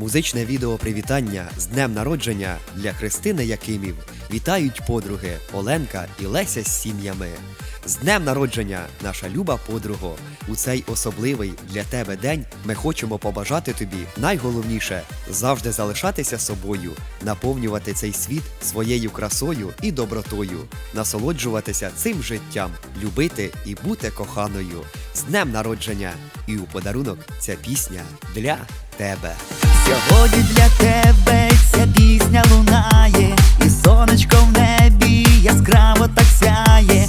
Музичне відео привітання з днем народження для Христини Якимів вітають подруги Оленка і Леся з сім'ями. З днем народження, наша люба подруго! У цей особливий для тебе день ми хочемо побажати тобі найголовніше завжди залишатися собою, наповнювати цей світ своєю красою і добротою, насолоджуватися цим життям, любити і бути коханою. З днем народження! І у подарунок ця пісня для тебе. Сьогодні для тебе ця пісня лунає, і сонечко в небі яскраво так сяє.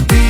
I'll be